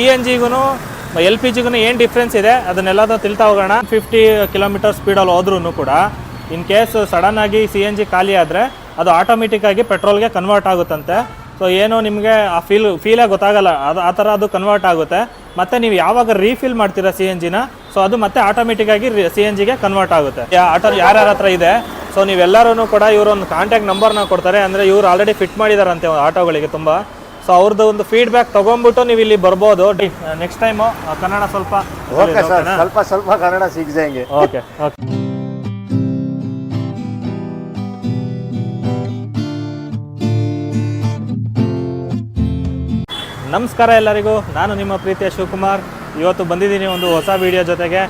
C N ಜಿಗೂ L P ಜಿಗೂ ಏನು ಡಿಫ್ರೆನ್ಸ್ ಇದೆ? ಅದನ್ನೆಲ್ಲದೂ ತಿಳ್ತಾ ಹೋಗೋಣ. ಫಿಫ್ಟಿ ಕಿಲೋಮೀಟರ್ ಸ್ಪೀಡಲ್ಲಿ ಹೋದ್ರೂ ಕೂಡ ಇನ್ ಕೇಸ್ ಸಡನ್ ಆಗಿ ಸಿ ಎನ್ ಜಿ ಖಾಲಿ ಆದರೆ, ಅದು ಆಟೋಮೆಟಿಕ್ ಆಗಿ ಪೆಟ್ರೋಲ್ಗೆ ಕನ್ವರ್ಟ್ ಆಗುತ್ತಂತೆ. ಸೊ ಏನೋ ನಿಮಗೆ ಆ ಫೀಲ್ ಫೀಲೇ ಗೊತ್ತಾಗಲ್ಲ. ಅದು, ಆ ಥರ ಅದು ಕನ್ವರ್ಟ್ ಆಗುತ್ತೆ. ಮತ್ತು ನೀವು ಯಾವಾಗ ರೀಫಿಲ್ ಮಾಡ್ತೀರಾ ಸಿ ಎನ್ ಜಿನ ಸೊ ಅದು ಮತ್ತೆ ಆಟೋಮೆಟಿಕ್ ಆಗಿ ಸಿ ಎನ್ ಜಿಗೆ ಕನ್ವರ್ಟ್ ಆಗುತ್ತೆ. ಆಟೋ ಯಾರ್ಯಾರ ಹತ್ರ ಇದೆ? ಸೊ ನೀವೆಲ್ಲರೂ ಕೂಡ ಇವರೊಂದು ಕಾಂಟ್ಯಾಕ್ಟ್ ನಂಬರ್ನ ಕೊಡ್ತಾರೆ. ಅಂದರೆ ಇವರು ಆಲ್ರೆಡಿ ಫಿಟ್ ಮಾಡಿದಾರಂತೆ ಆಟೋಗಳಿಗೆ ತುಂಬ. ಸೊ ಅವ್ರದ್ದು ಒಂದು ಫೀಡ್ಬ್ಯಾಕ್ ತಗೊಂಡ್ಬಿಟ್ಟು ನೀವು ಇಲ್ಲಿ ಬರ್ಬೋದು. Next time uh, uh, Kannada ಸ್ವಲ್ಪ ಓಕೆ ಸರ್ ಸ್ವಲ್ಪ ಸ್ವಲ್ಪ ಕನ್ನಡ ಸಿಗ್ಸಂಗೆ ಓಕೆ ಓಕೆ ನಮಸ್ಕಾರ ಎಲ್ಲರಿಗೂ. ನಾನು ನಿಮ್ಮ ಪ್ರೀತಿಯ ಶಿವಕುಮಾರ್. ಇವತ್ತು ಬಂದಿದ್ದೀನಿ ಒಂದು ಹೊಸ ವಿಡಿಯೋ ಜೊತೆಗೆ.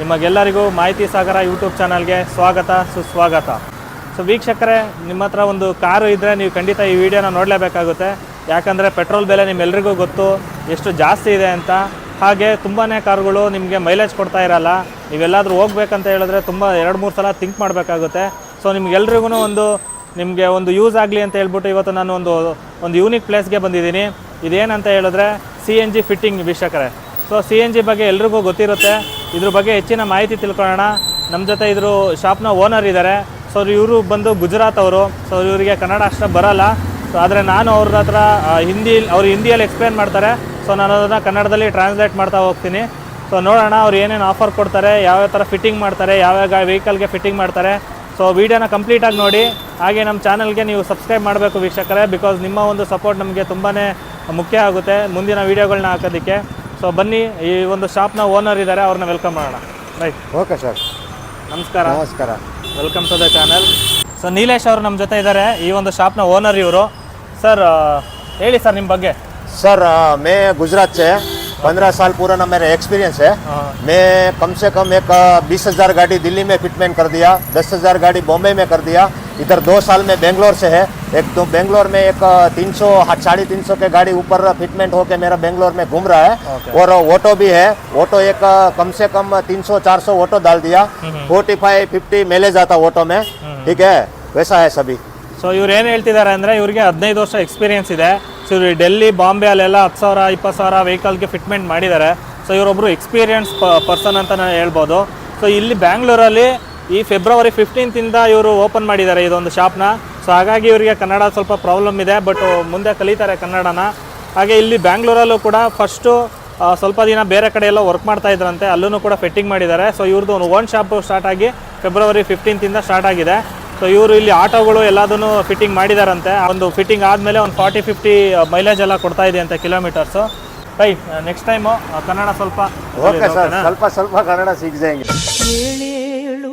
ನಿಮಗೆಲ್ಲರಿಗೂ ಮಾಹಿತಿ ಸಾಗರ ಯೂಟ್ಯೂಬ್ ಚಾನಲ್ಗೆ ಸ್ವಾಗತ ಸುಸ್ವಾಗತ. ಸೊ ವೀಕ್ಷಕರೇ ನಿಮ್ಮ ಹತ್ರ ಒಂದು ಕಾರು ಇದ್ದರೆ ನೀವು ಖಂಡಿತ ಈ ವಿಡಿಯೋನ ನೋಡಲೇಬೇಕಾಗುತ್ತೆ. ಯಾಕಂದರೆ ಪೆಟ್ರೋಲ್ ಬೆಲೆ ನಿಮ್ಮೆಲ್ರಿಗೂ ಗೊತ್ತು, ಎಷ್ಟು ಜಾಸ್ತಿ ಇದೆ ಅಂತ. ಹಾಗೆ ತುಂಬಾ ಕಾರುಗಳು ನಿಮಗೆ ಮೈಲೇಜ್ ಕೊಡ್ತಾ ಇರಲ್ಲ. ನೀವೆಲ್ಲಾದರೂ ಹೋಗ್ಬೇಕಂತ ಹೇಳಿದ್ರೆ ತುಂಬ ಎರಡು, ಮೂರು ಸಲ ಥಿಂಕ್ ಮಾಡಬೇಕಾಗುತ್ತೆ. ಸೊ ನಿಮ್ಗೆಲ್ರಿಗೂ ಒಂದು, ನಿಮಗೆ ಒಂದು ಯೂಸ್ ಆಗಲಿ ಅಂತ ಹೇಳ್ಬಿಟ್ಟು ಇವತ್ತು ನಾನು ಒಂದು ಒಂದು ಯೂನಿಕ್ ಪ್ಲೇಸ್ಗೆ ಬಂದಿದ್ದೀನಿ. ಇದೇನಂತ ಹೇಳಿದ್ರೆ ಸಿ ಎನ್ ಜಿ ಫಿಟ್ಟಿಂಗ್ ವೀಕ್ಷಕರೇ. ಸೊ ಸಿ ಎನ್ ಜಿ ಬಗ್ಗೆ ಎಲ್ರಿಗೂ ಗೊತ್ತಿರುತ್ತೆ. ಇದ್ರ ಬಗ್ಗೆ ಹೆಚ್ಚಿನ ಮಾಹಿತಿ ತಿಳ್ಕೊಳ್ಳೋಣ. ನಮ್ಮ ಜೊತೆ ಇದ್ರ ಶಾಪ್ನ ಓನರ್ ಇದ್ದಾರೆ ಸೊ ಇವರು ಬಂದು ಗುಜರಾತ್ ಅವರು. ಸೊ ಇವರಿಗೆ ಕನ್ನಡ ಅಷ್ಟು ಬರಲ್ಲ. ಸೊ ಆದರೆ ನಾನು ಅವ್ರ ಹತ್ರ ಹಿಂದಿ ಅವ್ರು ಹಿಂದಿಯಲ್ಲಿ ಎಕ್ಸ್ಪ್ಲೇನ್ ಮಾಡ್ತಾರೆ. ಸೊ ನಾನು ಅದನ್ನು ಕನ್ನಡದಲ್ಲಿ ಟ್ರಾನ್ಸ್ಲೇಟ್ ಮಾಡ್ತಾ ಹೋಗ್ತೀನಿ. ಸೊ ನೋಡೋಣ ಅವ್ರು ಏನೇನು ಆಫರ್ ಕೊಡ್ತಾರೆ ಯಾವ್ಯಾವ ಥರ ಫಿಟ್ಟಿಂಗ್ ಮಾಡ್ತಾರೆ ಯಾವ್ಯಾವ ವೆಹಿಕಲ್ಗೆ ಫಿಟ್ಟಿಂಗ್ ಮಾಡ್ತಾರೆ. ಸೊ ವೀಡಿಯೋನ ಕಂಪ್ಲೀಟಾಗಿ ನೋಡಿ. ಹಾಗೆ ನಮ್ಮ ಚಾನಲ್ಗೆ ನೀವು ಸಬ್ಸ್ಕ್ರೈಬ್ ಮಾಡಬೇಕು ವೀಕ್ಷಕರೇ ಬಿಕಾಸ್ ನಿಮ್ಮ ಒಂದು ಸಪೋರ್ಟ್ ನಮಗೆ ತುಂಬಾ ಮುಖ್ಯ ಆಗುತ್ತೆ ಮುಂದಿನ ವೀಡಿಯೋಗಳನ್ನ ಹಾಕೋದಕ್ಕೆ. ಸೊ ಬನ್ನಿ ಈ ಒಂದು ಶಾಪ್ನ ಓನರ್ ಇದ್ದಾರೆ ಅವ್ರನ್ನ ವೆಲ್ಕಮ್ ಮಾಡೋಣ. ರೈಟ್ ಓಕೆ ಸರ್ ನಮಸ್ಕಾರ. ನಮಸ್ಕಾರ. Welcome to the channel so Nilesh ಅವರು ನಮ್ಮ ಜೊತೆ ಇದ್ದಾರೆ ಈ ಒಂದು ಶಾಪ್ನ ಓನರ್ ಇವರು. ಸರ್ ಹೇಳಿ ಸರ್ ನಿಮ್ಮ ಬಗ್ಗೆ सर अ, मैं गुजरात से पंद्रह साल पुराना मेरा एक्सपीरियंस है हाँ। मैं कम से कम एक बीस हजार गाड़ी दिल्ली में फिटमेंट कर दिया दस हजार गाड़ी बॉम्बे में कर दिया इधर दो साल में बेंगलोर से है एक तो बेंगलोर में एक तीन सौ साढ़े तीन सौ के गाड़ी ऊपर फिटमेंट होके मेरा बेंगलोर में घूम रहा है Okay. और ऑटो भी है ऑटो एक अ, कम से कम तीन सौ चार सौ ऑटो डाल दिया फोर्टी फाइव फिफ्टी मेलेज आता ऑटो में ठीक है वैसा है सभी ಸೊ ಇವ್ರು ಏನು ಹೇಳ್ತಿದ್ದಾರೆ ಅಂದರೆ ಇವರಿಗೆ ಹದಿನೈದು ವರ್ಷ ಎಕ್ಸ್ಪೀರಿಯನ್ಸ್ ಇದೆ. ಸೊ ಇವ್ರು ಡೆಲ್ಲಿ, ಬಾಂಬೆ ಅಲ್ಲೆಲ್ಲ ಹತ್ತು ಸಾವಿರ, ಇಪ್ಪತ್ತು ಸಾವಿರ ವೆಹಿಕಲ್ಗೆ ಫಿಟ್ಮೆಂಟ್ ಮಾಡಿದ್ದಾರೆ ಸೊ ಇವರೊಬ್ಬರು ಎಕ್ಸ್ಪೀರಿಯನ್ಸ್ ಪರ್ಸನ್ ಅಂತ ನಾನು ಹೇಳ್ಬೋದು. ಸೊ ಇಲ್ಲಿ ಬ್ಯಾಂಗ್ಳೂರಲ್ಲಿ ಈ ಫೆಬ್ರವರಿ ಫಿಫ್ಟೀನ್ತಿಂದ ಇವರು ಓಪನ್ ಮಾಡಿದ್ದಾರೆ ಇದೊಂದು ಶಾಪ್ನ ಸೊ ಹಾಗಾಗಿ ಇವರಿಗೆ ಕನ್ನಡ ಸ್ವಲ್ಪ ಪ್ರಾಬ್ಲಮ್ ಇದೆ ಬಟ್ ಮುಂದೆ ಕಲಿತಾರೆ ಕನ್ನಡನ. ಹಾಗೆ ಇಲ್ಲಿ ಬ್ಯಾಂಗ್ಳೂರಲ್ಲೂ ಕೂಡ ಫಸ್ಟು ಸ್ವಲ್ಪ ದಿನ ಬೇರೆ ಕಡೆ ಎಲ್ಲ ವರ್ಕ್ ಮಾಡ್ತಾ ಇದ್ರಂತೆ. ಅಲ್ಲೂ ಕೂಡ ಫಿಟ್ಟಿಂಗ್ ಮಾಡಿದ್ದಾರೆ ಸೊ ಇವ್ರದ್ದು ಒಂದು ಓನ್ ಶಾಪ್ ಸ್ಟಾರ್ಟ್ ಆಗಿ ಫೆಬ್ರವರಿ ಫಿಫ್ಟೀನ್ತಿಂದ ಸ್ಟಾರ್ಟ್ ಆಗಿದೆ. ಸೊ ಇವರು ಇಲ್ಲಿ ಆಟೋಗಳು ಎಲ್ಲದನ್ನು ಫಿಟ್ಟಿಂಗ್ ಮಾಡಿದಾರಂತೆ. ಒಂದು ಫಿಟ್ಟಿಂಗ್ ಆದಮೇಲೆ ಒಂದು ಫಾರ್ಟಿ ಫಿಫ್ಟಿ ಮೈಲೇಜ್ ಎಲ್ಲ ಕೊಡ್ತಾ ಇದೆ ಅಂತ kilometres bye next time Kannada ಸ್ವಲ್ಪ ಓಕೆ ಸರ್ ಸ್ವಲ್ಪ ಸ್ವಲ್ಪ ಕನ್ನಡ ಸಿಗ್ಸಂಗೆ ಏಳೇಳು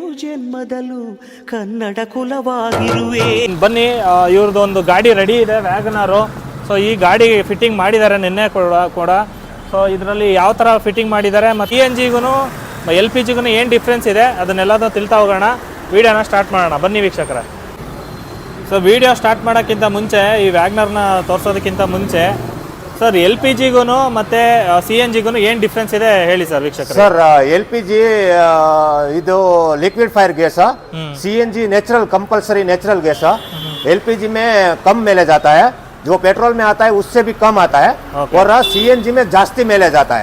ಕನ್ನಡ ಕುಲವಾಗಿರುವೆ. ಬನ್ನಿ ಇವ್ರದ್ದು ಒಂದು ಗಾಡಿ ರೆಡಿ ಇದೆ ವ್ಯಾಗನಾರು ಸೊ ಈ ಗಾಡಿ ಫಿಟ್ಟಿಂಗ್ ಮಾಡಿದ್ದಾರೆ ನಿನ್ನೆ ಕೂಡ ಕೂಡ. ಸೊ ಇದರಲ್ಲಿ ಯಾವ ಥರ ಫಿಟ್ಟಿಂಗ್ ಮಾಡಿದ್ದಾರೆ ಮತ್ತು ಪಿ ಎನ್ ಜಿಗೂ ಎಲ್ ಪಿ ಜಿಗೂ ಏನು ಡಿಫ್ರೆನ್ಸ್ ಇದೆ? ಅದನ್ನೆಲ್ಲದೂ ತಿಳ್ತಾ ಹೋಗೋಣ. ವೀಡಿಯೋನ ಸ್ಟಾರ್ಟ್ ಮಾಡೋಣ. ಬನ್ನಿ ವೀಕ್ಷಕರ. ಸೊ ವೀಡಿಯೋ ಸ್ಟಾರ್ಟ್ ಮಾಡೋಕ್ಕಿಂತ ಮುಂಚೆ ಈ ವ್ಯಾಗ್ನರ್ನ ತೋರಿಸೋದಕ್ಕಿಂತ ಮುಂಚೆ ಸರ್ ಎಲ್ ಪಿ ಜಿಗೂ ಮತ್ತು ಸಿ ಎನ್ ಜಿಗೂ ಏನು ಡಿಫ್ರೆನ್ಸ್ ಇದೆ ಹೇಳಿ ಸರ್ ವೀಕ್ಷಕ ಸರ್ ಎಲ್ ಪಿ ಜಿ ಇದು liquid fire gas C N G natural compulsory natural gas L P G May ಕಮ್ माइलेज आता ಜೊ ಪೆಟ್ರೋಲ್ ಮೇ में आता ಕಮ್ उससे ಸಿ ಎನ್ ಜಿ है ಜಾಸ್ತಿ और सी एन जी में जास्ती माइलेज आता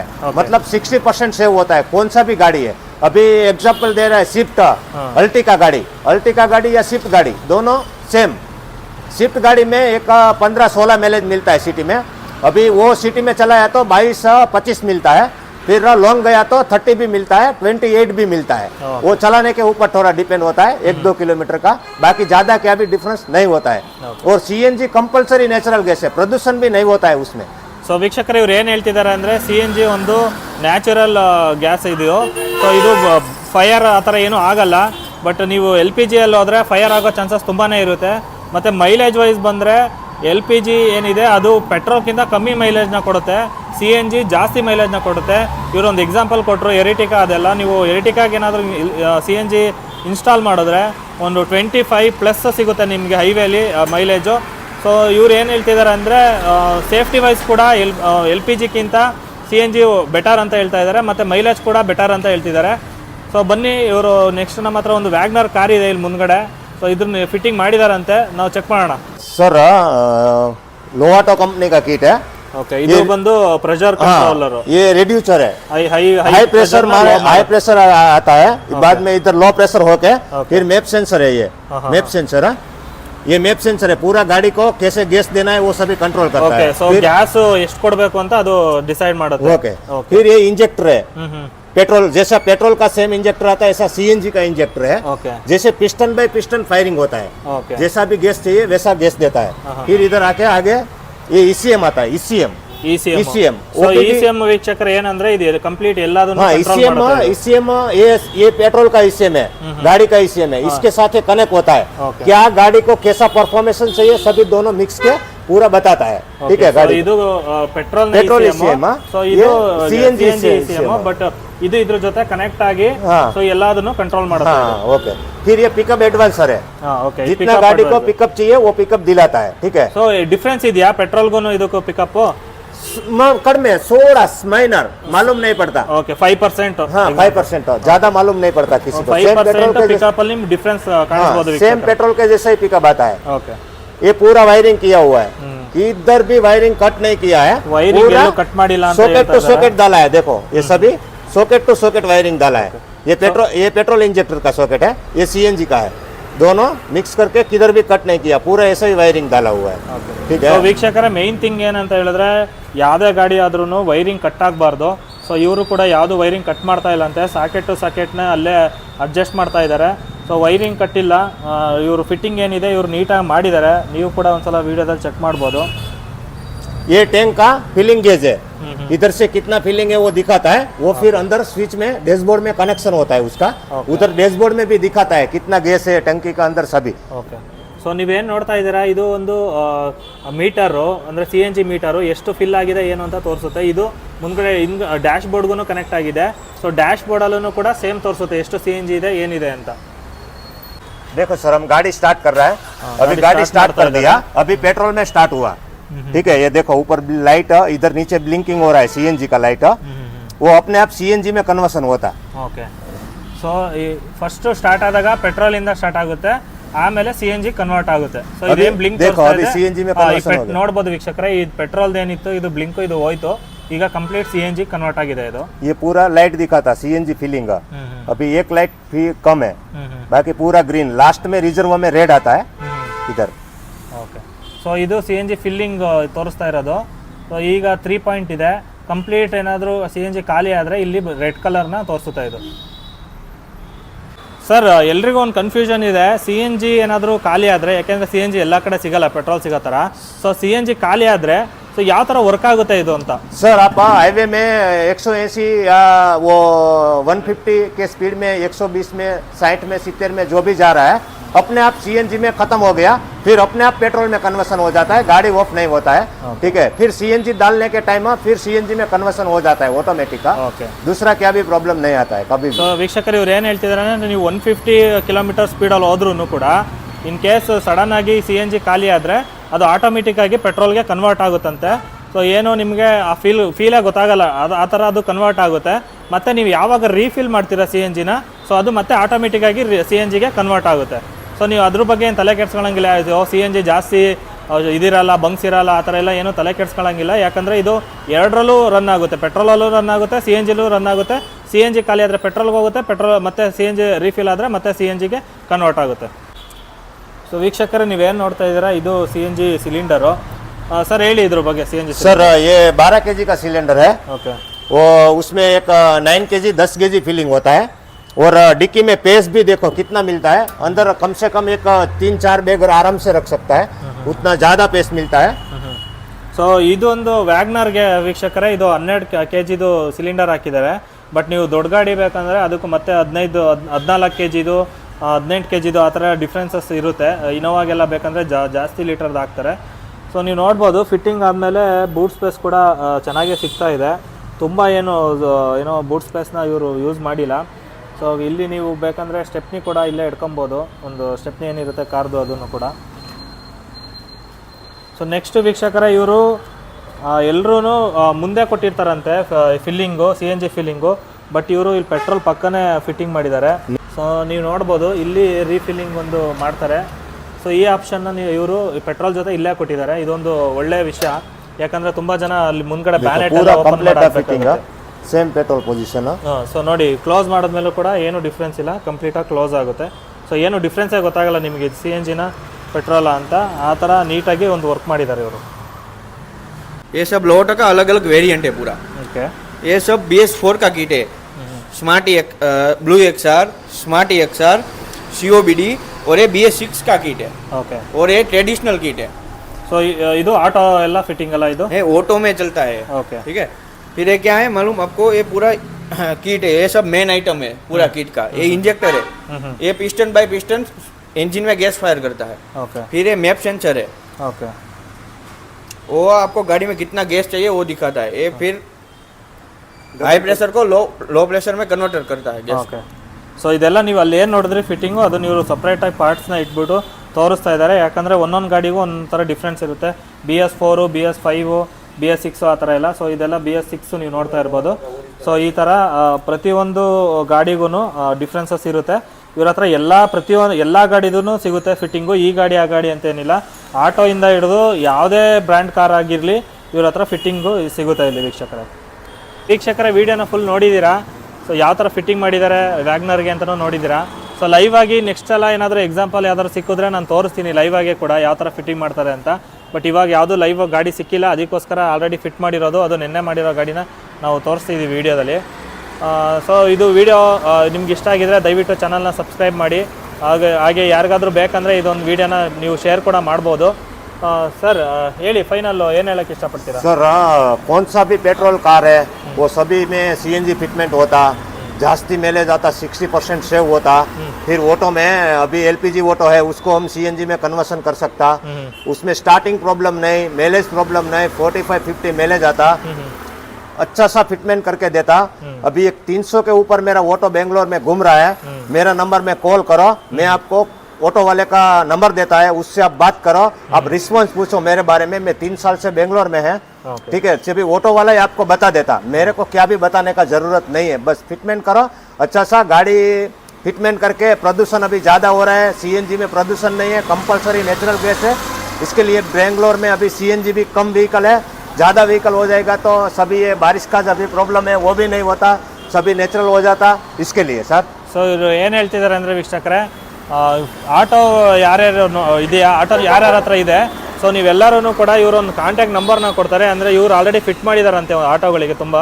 ಗಾಡಿ okay. अभी एग्जाम्पल दे रहा है स्विफ्ट अल्टिका गाड़ी अल्टिका गाड़ी या स्विफ्ट गाड़ी दोनों सेम स्विफ्ट गाड़ी में एक पंद्रह सोलह माइलेज मिलता है सिटी में अभी वो सिटी में चला है तो बाईस पच्चीस मिलता है फिर लॉन्ग गया तो थर्टी भी मिलता है ट्वेंटी एट भी मिलता है हाँ। वो चलाने के ऊपर थोड़ा डिपेंड होता है एक दो किलोमीटर का बाकी ज्यादा क्या भी डिफरेंस नहीं होता है और C N G compulsory natural gas है प्रदूषण भी नहीं होता है उसमें ಸೊ ವೀಕ್ಷಕರು ಇವ್ರು ಏನು ಹೇಳ್ತಿದ್ದಾರೆ ಅಂದರೆ ಸಿ ಎನ್ ಜಿ ಒಂದು ನ್ಯಾಚುರಲ್ ಗ್ಯಾಸ್ ಇದು ಸೊ ಇದು ಫೈರ್ ಆ ಥರ ಏನೂ ಆಗಲ್ಲ. ಬಟ್ ನೀವು ಎಲ್ ಪಿ ಜಿಯಲ್ಲಿ ಹೋದರೆ ಫೈರ್ ಆಗೋ ಚಾನ್ಸಸ್ ತುಂಬಾ ಇರುತ್ತೆ. ಮತ್ತು ಮೈಲೇಜ್ ವೈಸ್ ಬಂದರೆ ಎಲ್ ಪಿ ಜಿ ಏನಿದೆ, ಅದು ಪೆಟ್ರೋಲ್ಗಿಂತ ಕಮ್ಮಿ ಮೈಲೇಜ್ನ ಕೊಡುತ್ತೆ. ಸಿ ಎನ್ ಜಿ ಜಾಸ್ತಿ ಮೈಲೇಜ್ನ ಕೊಡುತ್ತೆ. ಇವರೊಂದು ಎಕ್ಸಾಂಪಲ್ ಕೊಟ್ಟರು ಎರಿಟಿಕಾ ಅದೆಲ್ಲ. ನೀವು ಎರಿಟಿಕಾಗೆ ಏನಾದರೂ ಸಿ ಎನ್ ಜಿ ಇನ್ಸ್ಟಾಲ್ ಮಾಡಿದ್ರೆ ಒಂದು ಟ್ವೆಂಟಿ ಫೈವ್ ಪ್ಲಸ್ ಸಿಗುತ್ತೆ ನಿಮಗೆ ಹೈವೇಲಿ ಮೈಲೇಜು ಸೊ ಇವ್ರು ಏನು ಹೇಳ್ತಿದ್ದಾರೆ ಅಂದರೆ ಸೇಫ್ಟಿ ವೈಸ್ ಕೂಡ ಎಲ್ ಎಲ್ ಪಿ ಜಿಗಿಂತ ಸಿ ಎನ್ ಜಿ ಬೆಟರ್ ಅಂತ ಹೇಳ್ತಾ ಇದ್ದಾರೆ ಮತ್ತು ಮೈಲೇಜ್ ಕೂಡ ಬೆಟರ್ ಅಂತ ಹೇಳ್ತಿದ್ದಾರೆ ಸೊ ಬನ್ನಿ ಇವರು ನೆಕ್ಸ್ಟ್ ನಮ್ಮ ಹತ್ರ ಒಂದು ವ್ಯಾಗ್ನರ್ ಕಾರ್ ಇದೆ ಇಲ್ಲಿ ಮುಂದ್ಗಡೆ ಸೊ ಇದ್ರನ್ನ ಫಿಟ್ಟಿಂಗ್ ಮಾಡಿದಾರಂತೆ ನಾವು ಚೆಕ್ ಮಾಡೋಣ सर लोहाटो कंपनी का किट है ಓಕೆ ಇದು ಬಂದು ಪ್ರೆಷರ್ ಕಂಟ್ರೋಲರ್ हाँ, ये रेड्यूसर है ಹೈ ಹೈ हाई प्रेशर मारे हाई प्रेशर आता है बाद में इधर लो प्रेशर होके फिर मैप सेंसर है ये मैप सेंसर है ये मैप सेंसर है पूरा गाड़ी को कैसे गैस देना है वो सभी कंट्रोल करता ಓಕೆ है ಸೊ ಗ್ಯಾಸ್ ಎಷ್ಟು ಕೊಡಬೇಕು ಅಂತ ಅದು ಡಿಸೈಡ್ ಮಾಡುತ್ತೆ ओके ಓಕೆ फिर ये इंजेक्टर है ಹ್ಮ್ ಹ್ಮ್ पेट्रोल जैसा पेट्रोल का सेम इंजेक्टर आता है ऐसा सीएनजी का इंजेक्टर है ಓಕೆ जैसे पिस्टन बाय पिस्टन फायरिंग होता है ಓಕೆ जैसा भी गैस चाहिए वैसा गैस देता है फिर इधर आके आगे ये ईसीएम आता है ECM E C M ECM. So E C M ವೀಕ್ಷಕರು ಏನಂದ್ರೆ ಇದು ಕಂಪ್ಲೀಟ್ ಎಲ್ಲದನ್ನು हाँ control ईसीएम ಮಾಡುತ್ತೆ ಇದು. ईसीएम ये ये पेट्रोल का ईसीएम है गाड़ी का ईसीएम है इसके साथ ये कनेक्ट होता है Okay. क्या गाड़ी को कैसा परफॉर्मेंस चाहिए सभी दोनों मिक्स के पूरा बताता है ठीक है So, गाड़ी ಇದು ಪೆಟ್ರೋಲ್ Petrol ECM, ಆ? ಸೊ ಇದು ಇದು CNG ಸಿಎಂ ಬಟ್ ಇದು ಇದ್ರ ಜೊತೆ ಕನೆಕ್ಟ್ ಆಗಿ ಹಾ. ಸೊ ಎಲ್ಲದನ್ನು ಕಂಟ್ರೋಲ್ ಮಾಡುತ್ತೆ हाँ ओके फिर ये पिकअप एडवांसर है ಹಾ ಓಕೆ जितना गाड़ी को पिकअप चाहिए वो पिकअप दिलाता है ठीक है ಸೊ ಡಿಫ್ರೆನ್ಸ್ ಇದೆಯಾ ಪೆಟ್ರೋಲ್ಗೂ ಇದಕ್ಕೂ ಪಿಕಪ್ कड़ में थोड़ा माइनर मालूम नहीं पड़ता ओके फाइव परसेंट हाँ फाइव परसेंट ज़्यादा मालूम नहीं पड़ता किसी को सेम पेट्रोल के डिफरेंस सेम पेट्रोल के जैसा ही पिकअप आता है ओके ये पूरा वायरिंग किया हुआ है इधर भी वायरिंग कट नहीं किया है wiring cut socket to socket डाला है देखो ये सभी सॉकेट टू सॉकेट वायरिंग डाला है ये पेट्रोल ये पेट्रोल इंजेक्टर का सॉकेट है ये सीएनजी का है दोनों मिक्स करके किधर भी कट नहीं किया पूरा ऐसा ही वायरिंग डाला हुआ है ठीक ಸೊ है ವೀಕ್ಷಕರ ಮೇನ್ ಥಿಂಗ್ ಏನಂತ ಹೇಳಿದ್ರೆ ಯಾವುದೇ ಗಾಡಿ ಆದ್ರೂ ವೈರಿಂಗ್ ಕಟ್ ಆಗಬಾರ್ದು ಸೊ ಇವರು ಕೂಡ ಯಾವುದು ವೈರಿಂಗ್ ಕಟ್ ಮಾಡ್ತಾ ಇಲ್ಲ ಅಂತೆ ಸಾಕೆಟ್ ಟು ಸಾಕೆಟ್ನ ಅಲ್ಲೇ ಅಡ್ಜಸ್ಟ್ ಮಾಡ್ತಾ ಇದ್ದಾರೆ ಸೊ ವೈರಿಂಗ್ ಕಟ್ಟಿಲ್ಲ ಇವರು ಫಿಟ್ಟಿಂಗ್ ಏನಿದೆ ಇವರು ನೀಟಾಗಿ ಮಾಡಿದ್ದಾರೆ ನೀವು ಕೂಡ ಒಂದ್ಸಲ ವಿಡಿಯೋದಲ್ಲಿ ಚೆಕ್ ಮಾಡ್ಬೋದು ये टैंक का फिलिंग गेज है इधर से कितना फिलिंग है वो दिखाता है वो फिर अंदर स्विच में डैशबोर्ड में कनेक्शन होता है उसका Okay. उधर डैशबोर्ड में भी दिखाता है कितना गैस है टंकी का अंदर सभी ಓಕೆ ಸೊ ನೀವೇನು ನೋಡ್ತಾ ಇದ್ದೀರಾ ಇದು ಒಂದು ಮೀಟರು ಅಂದರೆ ಸಿ ಎನ್ ಜಿ ಮೀಟರು ಎಷ್ಟು ಫಿಲ್ ಆಗಿದೆ ಏನು ಅಂತ ತೋರಿಸುತ್ತೆ ಇದು ಮುಂದ್ಗಡೆ ಹಿಂಗ್ ಡ್ಯಾಶ್ ಬೋರ್ಡ್ಗೂ ಕನೆಕ್ಟ್ ಆಗಿದೆ ಸೊ ಡ್ಯಾಶ್ ಬೋರ್ಡಲ್ಲೂ ಕೂಡ ಸೇಮ್ ತೋರಿಸುತ್ತೆ ಎಷ್ಟು ಸಿ ಎನ್ ಜಿ ಇದೆ ಏನಿದೆ ಅಂತ देखो सर हम गाड़ी स्टार्ट कर रहा है अभी गाड़ी गाड़ी start स्टार्ट करता कर दिया अभी पेट्रोल में स्टार्ट हुआ ठीक है ये देखो ऊपर लाइट इधर नीचे ब्लिंकिंग हो रहा है सीएनजी का लाइट वो अपने आप सीएनजी में कन्वर्सन होता है ಓಕೆ ಸೊ ಈ ಫಸ್ಟ್ ಸ್ಟಾರ್ಟ್ ಆದಾಗ ಪೆಟ್ರೋಲ್ ಇಂದ ಸ್ಟಾರ್ಟ್ ಆಗುತ್ತೆ ಆಮೇಲೆ ಸಿ ಎನ್ ಜಿ ಕನ್ವರ್ಟ್ ಆಗುತ್ತೆ ಸೊ ಅದೇ- ಇದೇನು ಬ್ಲಿಂಕ್ देखो, अभी CNG में conversion ಹೋಗಿದೆ. ನೋಡ್ಬೋದು ವೀಕ್ಷಕರೇ ಈ ಪೆಟ್ರೋಲ್ ಏನಿತ್ತು ಇದು ಬ್ಲಿಂಕ್ ಇದು ಹೋಯ್ತು ಈಗ complete C N G convert ಆಗಿದೆ ಇದು ये पूरा लाइट दिखाता सीएनजी फिलिंग का ಹ್ಮ್ ಹ್ಮ್ अभी एक लाइट भी कम है ಹ್ಮ್ ಹ್ಮ್ बाकी पूरा ग्रीन लास्ट में रिजर्व में रेड आता है ಹ್ಮ್ इधर ಓಕೆ ಸೊ ಇದು ಸಿ ಎನ್ ಜಿ ಫಿಲ್ಲಿಂಗ್ ತೋರಿಸ್ತಾ ಇರೋದು ಸೊ ಈಗ ತ್ರೀ ಪಾಯಿಂಟ್ ಇದೆ ಕಂಪ್ಲೀಟ್ ಏನಾದರೂ ಸಿ ಎನ್ ಜಿ ಖಾಲಿ ಆದರೆ ಇಲ್ಲಿ ರೆಡ್ ಕಲರ್ನ ತೋರಿಸುತ್ತಾ ಇದು ಸರ್ ಎಲ್ರಿಗೂ ಒಂದು ಕನ್ಫ್ಯೂಷನ್ ಇದೆ ಸಿ ಎನ್ ಜಿ ಏನಾದರೂ ಖಾಲಿ ಆದರೆ ಯಾಕೆಂದರೆ ಸಿ ಎನ್ ಜಿ ಎಲ್ಲ ಕಡೆ ಸಿಗಲ್ಲ ಪೆಟ್ರೋಲ್ ಸಿಗೋ ಥರ ಸೊ ಸಿ ಎನ್ ಜಿ ಖಾಲಿ ಆದರೆ ಸೊ ಯಾವ ಥರ ವರ್ಕ್ ಆಗುತ್ತೆ ಇದು ಅಂತ सर आप हाईवे में 180 या वो 150 के स्पीड में 120 में 60 में 70 में जो भी जा रहा है अपने आप सीएनजी में खत्म हो गया फिर अपने आप पेट्रोल में कन्वर्सन हो जाता है गाड़ी ऑफ नहीं होता है ठीक है फिर सीएनजी डालने के टाइम फिर सीएनजी में कन्वर्सन हो जाता है ऑटोमेटिक का ಓಕೆ दूसरा क्या भी प्रॉब्लम नहीं आता है कभी भी ಸೊ ವೀಕ್ಷಕರು ಇವ್ರು ಏನು ಹೇಳ್ತಿದ್ದಾರೆ ಅಂದರೆ ನೀವು ಒನ್ ಫಿಫ್ಟಿ ಕಿಲೋಮೀಟರ್ ಸ್ಪೀಡಲ್ಲಿ ಹೋದ್ರೂ ಕೂಡ ಇನ್ ಕೇಸ್ ಸಡನ್ ಆಗಿ ಸಿ ಎನ್ ಜಿ ಖಾಲಿ ಆದರೆ ಅದು ಆಟೋಮೆಟಿಕ್ ಆಗಿ ಪೆಟ್ರೋಲ್ಗೆ ಕನ್ವರ್ಟ್ ಆಗುತ್ತಂತೆ ಸೊ ಏನು ನಿಮಗೆ ಆ ಫೀಲ್ ಫೀಲೇ ಗೊತ್ತಾಗಲ್ಲ ಅದು ಆ ಥರ ಅದು ಕನ್ವರ್ಟ್ ಆಗುತ್ತೆ ಮತ್ತು ನೀವು ಯಾವಾಗ ರೀಫಿಲ್ ಮಾಡ್ತೀರಾ ಸಿ ಎನ್ ಜಿನ ಸೊ ಅದು ಮತ್ತೆ ಆಟೋಮೆಟಿಕ್ ಆಗಿ ಸಿ ಎನ್ ಜಿಗೆ ಕನ್ವರ್ಟ್ ಆಗುತ್ತೆ ಸೊ ನೀವು ಅದ್ರ ಬಗ್ಗೆ ಏನು ತಲೆ ಕೆಡ್ಸ್ಕೊಳಂಗಿಲ್ಲ ಓ ಸಿ ಎನ್ ಜಿ ಜಾಸ್ತಿ ಅಹ್, ಇದಿರಲ್ಲ ಬಂಕ್ಸ್ ಇರಲ್ಲ ಆ ಥರ ಎಲ್ಲ ಏನೂ ತಲೆ ಕೆಡ್ಸ್ಕೊಳಂಗಿಲ್ಲ ಯಾಕಂದರೆ ಇದು ಎರಡರಲ್ಲೂ ರನ್ ಆಗುತ್ತೆ ಪೆಟ್ರೋಲಲ್ಲೂ ರನ್ ಆಗುತ್ತೆ ಸಿ ಎನ್ ಜಿಲೂ ರನ್ ಆಗುತ್ತೆ ಸಿ ಎನ್ ಜಿ ಖಾಲಿ ಆದರೆ ಪೆಟ್ರೋಲ್ಗೆ ಹೋಗುತ್ತೆ ಪೆಟ್ರೋಲ್ ಮತ್ತೆ ಸಿ ಎನ್ ಜಿ ರೀಫಿಲ್ ಆದರೆ ಮತ್ತೆ ಸಿ ಎನ್ ಜಿಗೆ ಕನ್ವರ್ಟ್ ಆಗುತ್ತೆ ಸೊ ವೀಕ್ಷಕರೇ ನೀವೇನು ನೋಡ್ತಾ ಇದ್ದೀರಾ ಇದು C N G cylinder sir ಹೇಳಿ ಇದ್ರ ಬಗ್ಗೆ ಸಿ ಎನ್ ಜಿ सर ये 12 के का सिलेंडर है ಓಕೆ वो उसमें एक नाइन के जी दस के जी फिलिंग होता है और डिक्की में पेस भी देखो कितना मिलता है अंदर कम से कम एक तीन चार बैग आराम से रख सकता है उतना ज़्यादा पेस मिलता है ಸೊ ಇದೊಂದು ವ್ಯಾಗ್ನರ್ಗೆ ವೀಕ್ಷಕರೇ ಇದು ಹನ್ನೆರಡು ಕೆ ಜಿದು ಸಿಲಿಂಡರ್ ಹಾಕಿದ್ದಾರೆ ಬಟ್ ನೀವು ದೊಡ್ಡ ಗಾಡಿ ಬೇಕಂದರೆ ಅದಕ್ಕೂ ಮತ್ತೆ ಹದಿನೈದು ಹದಿನಾಲ್ಕು ಕೆ ಜಿದು ಹದಿನೆಂಟು ಕೆ ಜಿದು ಆ ಥರ ಡಿಫ್ರೆನ್ಸಸ್ ಇರುತ್ತೆ ಇನೋವಾಗೆಲ್ಲ ಬೇಕಂದರೆ ಜಾ ಜಾಸ್ತಿ ಲೀಟರ್ದು ಹಾಕ್ತಾರೆ ಸೊ ನೀವು ನೋಡ್ಬೋದು ಫಿಟ್ಟಿಂಗ್ ಆದಮೇಲೆ ಬೂಟ್ ಸ್ಪೇಸ್ ಕೂಡ ಆ, ಚೆನ್ನಾಗೇ ಸಿಗ್ತಾ ಇದೆ ತುಂಬ ಏನು ಆ, ಏನೋ ಬೂಟ್ ಸ್ಪೇಸ್ನ ಇವರು ಯೂಸ್ ಮಾಡಿಲ್ಲ ಸೊ ಇಲ್ಲಿ ನೀವು ಬೇಕಂದರೆ ಸ್ಟೆಪ್ನಿ ಕೂಡ ಇಲ್ಲೇ ಇಟ್ಕೊಬೋದು. ಒಂದು ಸ್ಟೆಪ್ನಿ ಏನಿರುತ್ತೆ ಕಾರ್ದು ಅದನ್ನು ಕೂಡ. ಸೊ ನೆಕ್ಸ್ಟ್ ವೀಕ್ಷಕರ ಇವರು ಎಲ್ಲರೂ ಮುಂದೆ ಕೊಟ್ಟಿರ್ತಾರಂತೆ filling C N G filling but ಇವರು ಇಲ್ಲಿ ಪೆಟ್ರೋಲ್ ಪಕ್ಕನೇ ಫಿಟ್ಟಿಂಗ್ ಮಾಡಿದ್ದಾರೆ. ಸೊ ನೀವು ನೋಡ್ಬೋದು ಇಲ್ಲಿ ರೀಫಿಲ್ಲಿಂಗ್ ಒಂದು ಮಾಡ್ತಾರೆ. ಸೊ ಈ ಆಪ್ಷನ್ನ ನೀವು ಇವರು ಪೆಟ್ರೋಲ್ ಜೊತೆ ಇಲ್ಲೇ ಕೊಟ್ಟಿದ್ದಾರೆ. ಇದೊಂದು ಒಳ್ಳೆಯ ವಿಷಯ. ಯಾಕಂದ್ರೆ ತುಂಬಾ ಜನ ಅಲ್ಲಿ ಮುಂದ್ಗಡೆ bonnet पूरा कंप्लीट है fitting same petrol position so ನೋಡಿ ಕ್ಲೋಸ್ ಮಾಡಿದ್ಮೇಲೂ ಕೂಡ ಏನು ಡಿಫ್ರೆನ್ಸ್ ಇಲ್ಲ ಕಂಪ್ಲೀಟಾಗಿ ಕ್ಲೋಸ್ ಆಗುತ್ತೆ ಸೊ ಏನು ಡಿಫ್ರೆನ್ಸೇ ಗೊತ್ತಾಗಲ್ಲ ನಿಮಗೆ ಸಿ ಎನ್ ಜಿನ ಪೆಟ್ರೋಲ ಅಂತ ಆ ಥರ ನೀಟಾಗಿ ಒಂದು ವರ್ಕ್ ಮಾಡಿದ್ದಾರೆ ಇವರು ये सब लोटो का अलग अलग वेरिएंट है पूरा ಓಕೆ ये सब बी एस फोर का किट है smart blue X R smart X R C O B D और ये बी एस सिक्स का किट है ಓಕೆ और ये ट्रेडिशनल किट है ಸೊ ಇದು ಆಟೋ ಎಲ್ಲ ಫಿಟ್ಟಿಂಗ್ ಅಲ್ಲ ಇದು ये ऑटो में चलता है ओके ठीक है फिर ये क्या है मालूम आपको ये पूरा किट है ये सब मेन आइटम है पूरा किट का ये इंजेक्टर है हम्म ये पिस्टन बाय पिस्टन इंजन में गैस फायर करता है ಓಕೆ फिर ये मैप सेंसर है ಓಕೆ वो आपको गाड़ी में कितना गैस चाहिए वो दिखाता है ये फिर हाई प्रेशर को लो लो प्रेशर में कन्वर्टर करता है गैस ಓಕೆ ಸೊ ಇದೆಲ್ಲ ನೀವು ಅಲ್ಲಿ ಏನು ನೋಡಿದ್ರಿ ಫಿಟ್ಟಿಂಗು ಅದು ನೀವು ಸಪ್ರೇಟಾಗಿ ಪಾರ್ಟ್ಸ್ನ ಇಟ್ಬಿಟ್ಟು ತೋರಿಸ್ತಾ ಇದ್ದಾರೆ ಯಾಕಂದರೆ ಒಂದೊಂದು ಗಾಡಿಗೂ ಒಂಥರ ಡಿಫ್ರೆನ್ಸ್ ಇರುತ್ತೆ B S four B S five B S six ಆ ಥರ ಎಲ್ಲ ಸೊ ಇದೆಲ್ಲ ಬಿ ಎಸ್ ಸಿಕ್ಸು ನೀವು ನೋಡ್ತಾ ಇರ್ಬೋದು. ಸೊ ಈ ಥರ ಪ್ರತಿಯೊಂದು ಗಾಡಿಗೂ ಡಿಫ್ರೆನ್ಸಸ್ ಇರುತ್ತೆ. ಇವ್ರ ಹತ್ರ ಎಲ್ಲ ಪ್ರತಿಯೊಂದು, ಎಲ್ಲ ಗಾಡಿದೂ ಸಿಗುತ್ತೆ ಫಿಟ್ಟಿಂಗು ಈ ಗಾಡಿ, ಆ ಗಾಡಿ ಅಂತೇನಿಲ್ಲ. ಆಟೋಯಿಂದ ಹಿಡಿದು ಯಾವುದೇ ಬ್ರ್ಯಾಂಡ್ ಕಾರ್ ಆಗಿರಲಿ, ಇವ್ರ ಹತ್ರ ಫಿಟ್ಟಿಂಗು ಸಿಗುತ್ತೆ ಇಲ್ಲಿ ವೀಕ್ಷಕರೇ. ವೀಕ್ಷಕರ, ವೀಡಿಯೋನ ಫುಲ್ ನೋಡಿದ್ದೀರಾ ಸೊ ಯಾವ ಥರ ಫಿಟ್ಟಿಂಗ್ ಮಾಡಿದ್ದಾರೆ ವ್ಯಾಗ್ನರ್ಗೆ ಅಂತಲೂ ನೋಡಿದ್ದೀರಾ ಸೊ ಲೈವ್ ಆಗಿ ನೆಕ್ಸ್ಟ್ ಸಲ ಏನಾದರೂ ಎಕ್ಸಾಂಪಲ್ ಯಾವ್ದಾದ್ರು ಸಿಕ್ಕಿದ್ರೆ ನಾನು ತೋರಿಸ್ತೀನಿ ಲೈವ್ ಆಗಿ ಕೂಡ ಯಾವ ಥರ ಫಿಟ್ಟಿಂಗ್ ಮಾಡ್ತಾರೆ ಅಂತ ಬಟ್ ಇವಾಗ ಯಾವುದು ಲೈವ್ ಗಾಡಿ ಸಿಕ್ಕಿಲ್ಲ ಅದಕ್ಕೋಸ್ಕರ ಆಲ್ರೆಡಿ ಫಿಟ್ ಮಾಡಿರೋದು ಅದು ನಿನ್ನೆ ಮಾಡಿರೋ ಗಾಡಿನ ನಾವು ತೋರಿಸ್ತಿದ್ದೀವಿ ವಿಡಿಯೋದಲ್ಲಿ ಸೊ ಇದು ವಿಡಿಯೋ ನಿಮ್ಗೆ ಇಷ್ಟ ಆಗಿದ್ರೆ ದಯವಿಟ್ಟು ಚಾನಲ್ನ ಸಬ್ಸ್ಕ್ರೈಬ್ ಮಾಡಿ ಹಾಗೆ ಹಾಗೆ ಯಾರಿಗಾದ್ರೂ ಬೇಕಂದರೆ ಇದೊಂದು ವಿಡಿಯೋನ ನೀವು ಶೇರ್ ಕೂಡ ಮಾಡ್ಬೋದು ಸರ್ ಹೇಳಿ ಫೈನಲ್ ಏನು ಹೇಳಕ್ಕೆ ಇಷ್ಟಪಡ್ತೀರಾ सर हाँ, कौन सा भी पेट्रोल कार है वो सभी में सीएनजी फिटमेंट होता जास्ती मेले आता सिक्सटी परसेंट सेव होता। फिर ऑटो में अभी एलपीजी ऑटो है उसको हम सीएनजी में कन्वर्सन कर सकता। उसमें स्टार्टिंग प्रॉब्लम नहीं मैलेज प्रॉब्लम नहीं फोर्टी फाइव फिफ्टी माइलेज आता अच्छा सा फिटमेंट करके देता। अभी एक 300 के ऊपर मेरा ऑटो बेंगलोर में घूम रहा है। मेरा नंबर में कॉल करो मैं आपको ऑटो वाले का नंबर देता है उससे आप बात करो आप रिस्पॉन्स पूछो मेरे बारे में मैं तीन साल से बेंगलोर में है ओके। ठीक है सिर्फ ऑटो वाला ही आपको बता देता मेरे को क्या भी बताने का जरूरत नहीं है बस फिटमेंट करो अच्छा सा गाड़ी फिटमेंट करके प्रदूषण अभी ज़्यादा हो रहा है सीएनजी में प्रदूषण नहीं है कंपलसरी नेचुरल गैस है इसके लिए बेंगलोर में अभी सीएनजी भी कम व्हीकल है ज़्यादा व्हीकल हो जाएगा तो सभी ये बारिश का जो अभी प्रॉब्लम है वो भी नहीं होता सभी नेचुरल हो जाता इसके लिए सर ಸೊ ಇವರು ಏನು ಹೇಳ್ತಿದ್ದಾರೆ ಅಂದರೆ ವೀಕ್ಷಕರೇ ಆ, ಆಟೋ ಯಾರ್ಯಾರು ಇದೆಯಾ ಆಟೋ ಯಾರ್ಯಾರ ಹತ್ರ ಇದೆ ಸೊ ನೀವೆಲ್ಲರೂ ಕೂಡ ಇವರೊಂದು ಕಾಂಟ್ಯಾಕ್ಟ್ ನಂಬರ್ನ ಕೊಡ್ತಾರೆ, ಅಂದರೆ ಇವ್ರು ಆಲ್ರೆಡಿ ಫಿಟ್ ಮಾಡಿದಾರಂತೆ ಆಟೋಗಳಿಗೆ ತುಂಬ.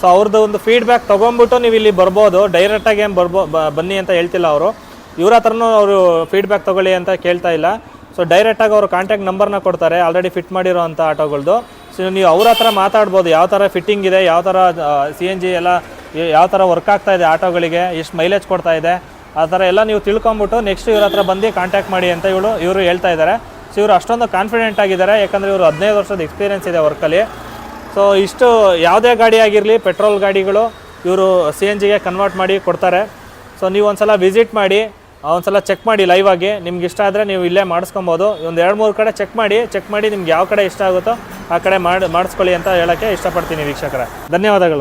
ಸೊ ಅವ್ರದ್ದು ಒಂದು ಫೀಡ್ಬ್ಯಾಕ್ ತೊಗೊಂಬಿಟ್ಟು ನೀವು ಇಲ್ಲಿ ಬರ್ಬೋದು ಡೈರೆಕ್ಟಾಗಿ ಏನು ಬರ್ಬೋ ಬನ್ನಿ ಅಂತ ಹೇಳ್ತಿಲ್ಲ ಅವರು. ಇವ್ರ ಹತ್ರನೂ ಅವರು ಫೀಡ್ಬ್ಯಾಕ್ ತೊಗೊಳ್ಳಿ ಅಂತ ಕೇಳ್ತಾ ಇಲ್ಲ. ಸೊ ಡೈರೆಕ್ಟಾಗಿ ಅವರು ಕಾಂಟ್ಯಾಕ್ಟ್ ನಂಬರ್ನ ಕೊಡ್ತಾರೆ ಆಲ್ರೆಡಿ ಫಿಟ್ ಮಾಡಿರೋ ಅಂಥ ಆಟೋಗಳ್ದು. ಸೊ ನೀವು ಅವ್ರ ಹತ್ರ ಮಾತಾಡ್ಬೋದು, ಯಾವ ಥರ ಫಿಟ್ಟಿಂಗ್ ಇದೆ, ಯಾವ ಥರ ಸಿ ಎನ್ ಜಿ ಎಲ್ಲ, ಯಾವ ಥರ ವರ್ಕ್ ಆಗ್ತಾ ಇದೆ ಆಟೋಗಳಿಗೆ, ಎಷ್ಟು ಮೈಲೇಜ್ ಕೊಡ್ತಾ ಇದೆ. ಆ ಥರ ಎಲ್ಲ ನೀವು ತಿಳ್ಕೊಂಬಿಟ್ಟು ನೆಕ್ಸ್ಟ್ ಇವ್ರ ಹತ್ರ ಬಂದು ಕಾಂಟ್ಯಾಕ್ಟ್ ಮಾಡಿ ಅಂತ ಇವಳು, ಇವರು ಹೇಳ್ತಾ ಇದ್ದಾರೆ. ಸೊ ಇವರು ಅಷ್ಟೊಂದು ಕಾನ್ಫಿಡೆಂಟ್ ಆಗಿದ್ದಾರೆ, ಯಾಕಂದರೆ ಇವರು ಹದಿನೈದು ವರ್ಷದ ಎಕ್ಸ್ಪೀರಿಯನ್ಸ್ ಇದೆ ವರ್ಕಲ್ಲಿ ಸೊ ಇಷ್ಟು ಯಾವುದೇ ಗಾಡಿ ಆಗಿರಲಿ ಪೆಟ್ರೋಲ್ ಗಾಡಿಗಳು, ಇವರು ಸಿ ಎನ್ ಜಿಗೆ ಕನ್ವರ್ಟ್ ಮಾಡಿ ಕೊಡ್ತಾರೆ. ಸೊ ನೀವು ಒಂದು ಸಲ ವಿಸಿಟ್ ಮಾಡಿ, ಒಂದ್ಸಲ ಚೆಕ್ ಮಾಡಿ ಲೈವ್ ಆಗಿ. ನಿಮ್ಗೆ ಇಷ್ಟ ಆದರೆ ನೀವು ಇಲ್ಲೇ ಮಾಡಿಸ್ಕೊಬೋದು. ಒಂದು ಎರಡು ಮೂರು ಕಡೆ ಚೆಕ್ ಮಾಡಿ ಚೆಕ್ ಮಾಡಿ ನಿಮ್ಗೆ ಯಾವ ಕಡೆ ಇಷ್ಟ ಆಗುತ್ತೋ ಆ ಕಡೆ ಮಾಡಿ, ಮಾಡಿಸ್ಕೊಳ್ಳಿ ಅಂತ ಹೇಳೋಕ್ಕೆ ಇಷ್ಟಪಡ್ತೀನಿ ವೀಕ್ಷಕರ. ಧನ್ಯವಾದಗಳು.